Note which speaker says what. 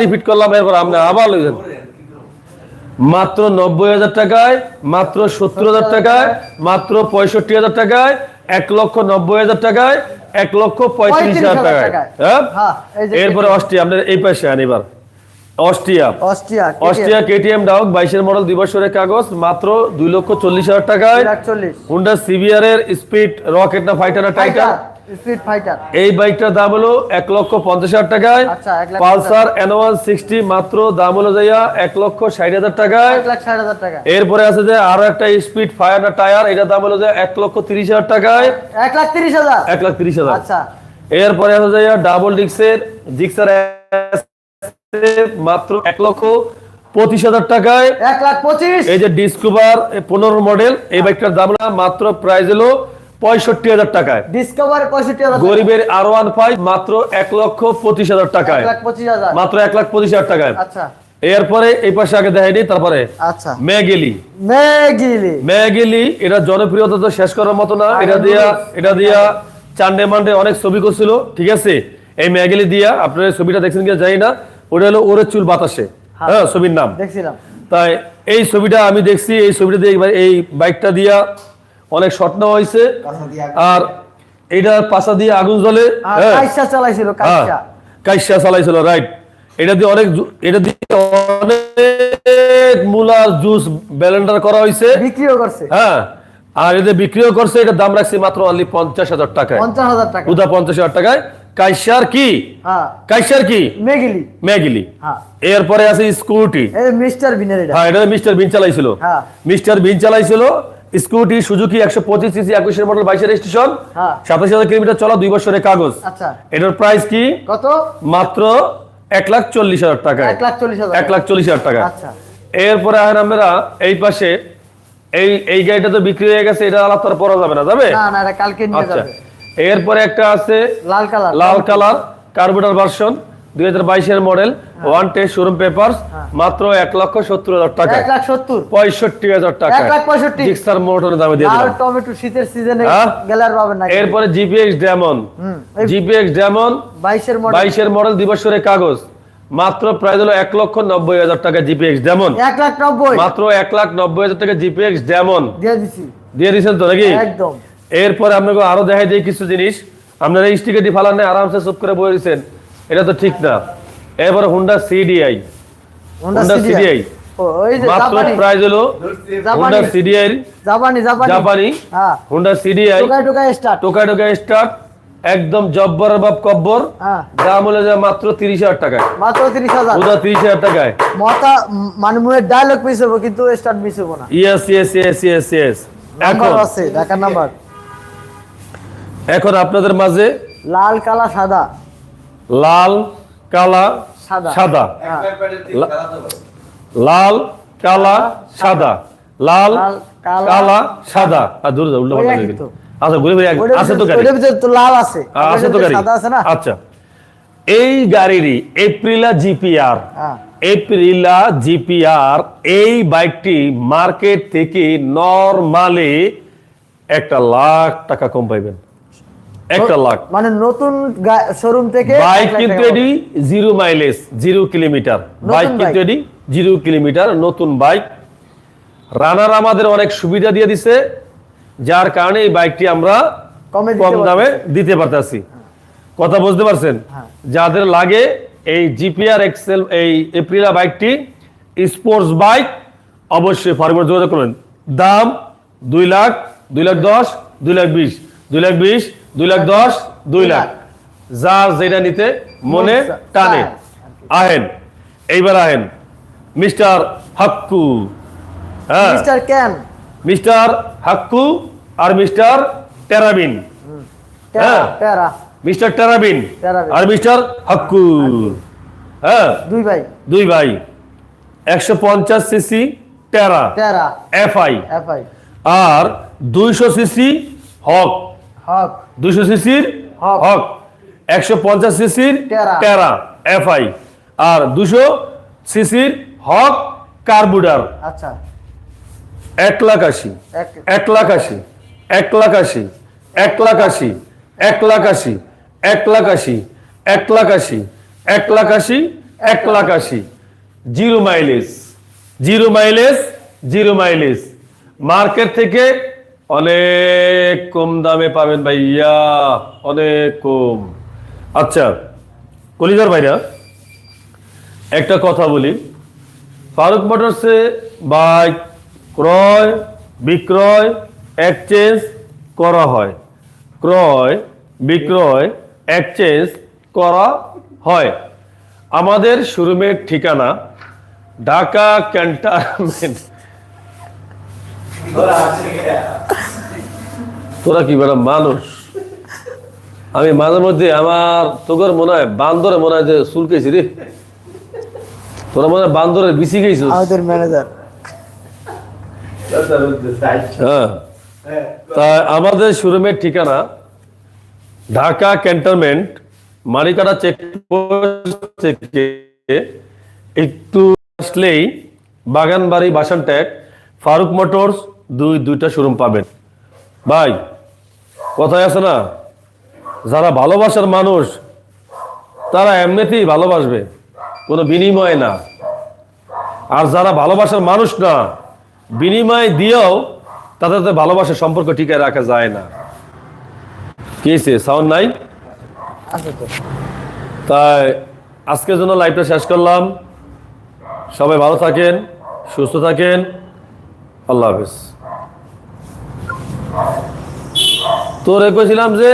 Speaker 1: Repeat করলাম এরপর আপনি আবার লইছেন মাত্র নব্বই হাজার টাকায় মাত্র সত্তর হাজার টাকায় মাত্র পঁয়ষট্টি হাজার টাকায় এক লক্ষ নব্বই হাজার টাকায় এক লক্ষ পঁয়ত্রিশ হাজার টাকায়। হ্যাঁ?
Speaker 2: হ্যাঁ,
Speaker 1: এরপরে অস্ট্রিয়া আপনার এই পাশে আন এবার। Austria.
Speaker 2: Austria
Speaker 1: Austria KTM Duke বাইশের মডেল দুই বছরের কাগজ মাত্র দুই লক্ষ চল্লিশ হাজার টাকায়। হুন্ডা সিবিআর এর স্পিড রকেট না ফাইটার না টাইটার এই বাইকটার দাম হলো এক লক্ষ পঞ্চাশ হাজার টাকায়।
Speaker 2: আচ্ছা,
Speaker 1: পালসার সিক্সটি মাত্র দাম হলো যাইয়া এক লক্ষ ষাট হাজার টাকায়। এরপরে আছে যে আরও একটা স্পিড ফায়ার টায়ার এটার দাম হলো যে এক লক্ষ তিরিশ হাজার টাকায়।
Speaker 2: এক লাখ তিরিশ হাজার?
Speaker 1: এক লাখ তিরিশ হাজার।
Speaker 2: আচ্ছা।
Speaker 1: এরপরে আছে যে ডাবল ডিক্সের জিক্সার মাত্র এক লক্ষ পঁচিশ হাজার টাকায়।
Speaker 2: এক লাখ পঁচিশ?
Speaker 1: এই যে ডিসকভার পনেরো মডেল এই বাইকটার দাম মাত্র প্রাইস হলো পঁয়ষট্টি হাজার টাকায়।
Speaker 2: ডিসকভার পঁয়ষট্টি হাজার
Speaker 1: গরিবের আর ওয়ান ফাইভ মাত্র এক লক্ষ পঁচিশ হাজার টাকায়। মাত্র এক লাখ পঁচিশ হাজার টাকায়।
Speaker 2: আচ্ছা।
Speaker 1: এরপরে এই পাশে আগে দেখাইনি তারপরে
Speaker 2: আচ্ছা।
Speaker 1: ম্যাগেলি।
Speaker 2: মেগিলি
Speaker 1: ম্যাগেলি এটা জনপ্রিয়তা তো শেষ করার মতো না। এটা দিয়া এটা দিয়া চান্ডে মান্ডে অনেক ছবি করছিল ঠিক আছে? এই ম্যাগেলি দিয়া আপনারা ছবিটা দেখছেন কিনা জানি না। ওটা হলো ওরে চুল বাতাসে। হ্যাঁ। ছবির নাম।
Speaker 2: দেখছিলাম।
Speaker 1: তাই এই ছবিটা আমি দেখছি এই ছবিটা দিয়ে এই বাইকটা দিয়া অনেক শট নেওয়া হয়েছে আর এইটা পাশা দিয়ে আগুন জ্বলে হ্যাঁ।
Speaker 2: চালাইছিল
Speaker 1: হ্যাঁ,
Speaker 2: কাইসা
Speaker 1: কাইসা চালাইছিল রাইট এটা দিয়ে অনেক এটা দিয়ে অনেক মুলার জুস ব্যালেন্ডার করা হয়েছে।
Speaker 2: বিক্রিও করছে।
Speaker 1: হ্যাঁ আর এদের বিক্রিও করছে এটা দাম রাখছি মাত্র অনলি পঞ্চাশ হাজার টাকায়।
Speaker 2: পঞ্চাশ হাজার টাকা
Speaker 1: উদা পঞ্চাশ হাজার টাকায়। কাইসার কি?
Speaker 2: হ্যাঁ।
Speaker 1: কাইসার কি?
Speaker 2: মেগিলি।
Speaker 1: ম্যাগিলি
Speaker 2: হ্যাঁ।
Speaker 1: এরপরে আছে স্কুটি।
Speaker 2: মিস্টার বিনের এটা।
Speaker 1: হ্যাঁ এটা মিস্টার বিন চালাইছিল।
Speaker 2: হ্যাঁ।
Speaker 1: মিস্টার বিন চালাইছিল স্কুটি সুজুকি একশো পঁচিশ সিসি একুশের মডেল বাইশের স্টেশন
Speaker 2: হ্যাঁ।
Speaker 1: সাতাশ হাজার কিলোমিটার চলা দুই বছরের কাগজ।
Speaker 2: আচ্ছা।
Speaker 1: এটার প্রাইস কি?
Speaker 2: কত?
Speaker 1: মাত্র এক লাখ চল্লিশ হাজার টাকায়
Speaker 2: এক লাখ চল্লিশ হাজার
Speaker 1: টাকা।
Speaker 2: আচ্ছা।
Speaker 1: এরপরে আহেন আমরা এই পাশে এই এই গাড়িটা তো বিক্রি হয়ে গেছে এটা আলাদা পরা যাবে না যাবে?
Speaker 2: না না এটা কালকে
Speaker 1: আচ্ছা। এরপরে একটা আছে
Speaker 2: লাল কালার।
Speaker 1: লাল কালার কার্বোটার ভার্সন দুই হাজার বাইশের model one test showroom paper মাত্র এক লক্ষ সত্তর হাজার টাকা
Speaker 2: এক লাখ সত্তর।
Speaker 1: পঁয়ষট্টি হাজার টাকা
Speaker 2: এক লাখ পঁয়ষট্টি।
Speaker 1: জিক্সার মোটরের দামে দিয়ে
Speaker 2: আর
Speaker 1: দিলাম
Speaker 2: টমেটো শীতের সিজনে
Speaker 1: হ্যাঁ?
Speaker 2: গেলে আর পাবেন না
Speaker 1: এরপরে জিপিএক্স ডেমন জিপিএক্স ডেমন
Speaker 2: বাইশের মডেল।
Speaker 1: বাইশের মডেল দিবসের কাগজ। মাত্র প্রায় হলো এক লক্ষ নব্বই হাজার টাকা জিপিএক্স ডেমন
Speaker 2: এক লাখ নব্বই।
Speaker 1: মাত্র এক লাখ নব্বই হাজার টাকা জিপিএক্স ডেমন
Speaker 2: দিয়ে দিছি।
Speaker 1: দিয়ে দিয়েছেন তো নাকি?
Speaker 2: একদম।
Speaker 1: এরপরে আপনাকে আরও দেখাই দিই কিছু জিনিস। আপনারা এই স্টিকারটি ফালান নাই আরামসে চুপ করে বলেছেন এটা তো ঠিক না। এরপরে হুন্ডা সিডিআই
Speaker 2: হোন্ডা সিডিআই
Speaker 1: মাত্র প্রাইস হলো হুন্ডা সিডিআই
Speaker 2: জাপানি জাপানি
Speaker 1: জাপানি
Speaker 2: হ্যাঁ।
Speaker 1: হুন্ডা সিডিআই
Speaker 2: টোকাই টোকাই স্টার্ট
Speaker 1: টোকা টোকা স্টার্ট একদম জব্বর বাপ কব্বর।
Speaker 2: হ্যাঁ।
Speaker 1: দাম হলো যে মাত্র তিরিশ হাজার টাকায়।
Speaker 2: মাত্র তিরিশ হাজার।
Speaker 1: ওটা তিরিশ হাজার টাকায়।
Speaker 2: মতা মানে ডায়লগ মিস হব কিন্তু স্টার্ট মিস হব না।
Speaker 1: Yes yes yes yes yes
Speaker 2: number আছে ঢাকার নাম্বার
Speaker 1: এখন আপনাদের মাঝে
Speaker 2: লাল কালা সাদা।
Speaker 1: লাল কালা
Speaker 2: সাদা। হ্যাঁ।
Speaker 1: লাল কালা সাদা। লাল
Speaker 2: কালা,
Speaker 1: সাদা। আর দূরে যাও উল্টো হয়ে। আচ্ছা ঘুরে
Speaker 2: ওইটার
Speaker 1: আছে তো গাড়ি?
Speaker 2: তো লাল আছে।
Speaker 1: আছে তো গাড়ি?
Speaker 2: সাদা আছে না?
Speaker 1: আচ্ছা। এই গাড়িরই এপ্রিলা জিপিআর
Speaker 2: হ্যাঁ।
Speaker 1: এপ্রিলা জিপিআর এই বাইকটি মার্কেট থেকে নরমালি একটা লাখ টাকা কম পাইবেন। একটা লাখ
Speaker 2: মানে নতুন শোরুম থেকে
Speaker 1: বাইক কিন্তু এটি zero mileage zero kilometre bike
Speaker 2: bike.
Speaker 1: কিন্তু এটি জিরো কিলোমিটার নতুন বাইক রানার আমাদের অনেক সুবিধা দিয়ে দিছে যার কারণে এই বাইকটি আমরা
Speaker 2: কম
Speaker 1: দামে দিতে পারতেছি। কথা বুঝতে পারছেন?
Speaker 2: হ্যাঁ।
Speaker 1: যাদের লাগে এই জিপিআর এক্সেল এই এপ্রিলা বাইকটি স্পোর্টস বাইক অবশ্যই ফার্মের যোগাযোগ করবেন। দাম দুই লাখ দুই লাখ দশ দুই লাখ বিশ দুই লাখ বিশ। দুই লাখ দশ দুই লাখ। যার যেটা নিতে মনে টানে। আহেন এইবার আহেন। মিস্টার হাক্কু। হ্যাঁ।
Speaker 2: মিস্টার ক্যান
Speaker 1: মিস্টার হাক্কু আর মিস্টার টেরাবিন। হ্যাঁ। মিস্টার টেরাবিন। আর মিস্টার হাক্কু। হ্যাঁ।
Speaker 2: দুই ভাই।
Speaker 1: দুই ভাই। একশো পঞ্চাশ সিসি টেরা।
Speaker 2: প্যারা
Speaker 1: এফআই।
Speaker 2: এফআই।
Speaker 1: আর দুইশো সিসি হক।
Speaker 2: হক।
Speaker 1: দুইশো সিসির
Speaker 2: হক।
Speaker 1: হক। একশো পঞ্চাশ সিসির
Speaker 2: টেরা।
Speaker 1: এফআই। আর দুশো সিসির হক কার্বুডার।
Speaker 2: আচ্ছা।
Speaker 1: এক লাখ আশি।
Speaker 2: এক
Speaker 1: লাখ আশি। এক লাখ আশি। এক লাখ আশি। এক লাখ আশি। এক লাখ আশি। এক লাখ আশি। এক লাখ আশি। এক লাখ আশি। Zero mileage. Zero mileage zero mileage. Market থেকে অনেক কম দামে পাবেন ভাইয়া, অনেক কম। আচ্ছা কলিজার ভাইরা, একটা কথা বলি। ফারুক মোটরসে বাইক ক্রয়, বিক্রয়, এক্সচেঞ্জ করা হয়। ক্রয়, বিক্রয়, এক্সচেঞ্জ করা হয়। আমাদের শোরুমের ঠিকানা ঢাকা ক্যান্টনমেন্ট। তোরা কি বেড়া মানুষ? আমি মাঝে মধ্যে আমার তোর মনে হয় বান্দরে মনে হয় যে চুলকেছি রে। তোরা মনে হয় বান্দরের বিসি গেছিস
Speaker 2: আমাদের ম্যানেজার
Speaker 1: হ্যাঁ। তা আমাদের শোরুমের ঠিকানা ঢাকা ক্যান্টনমেন্ট মারিকাটা চেক থেকে একটু আসলেই বাগানবাড়ি বাসান ট্যাগ ফারুক মোটরস দুই দুইটা শোরুম পাবেন। ভাই কথায় আছে না? যারা ভালোবাসার মানুষ তারা এমনিতেই ভালোবাসবে কোনো বিনিময় না। আর যারা ভালোবাসার মানুষ না বিনিময় দিয়েও তাদের সাথে ভালোবাসার সম্পর্ক টিকায় রাখা যায় না। কি সাউন্ড নাই? তাই আজকের জন্য লাইভটা শেষ করলাম। সবাই ভালো থাকেন সুস্থ থাকেন। আল্লাহ হাফেজ। তোরে কইছিলাম যে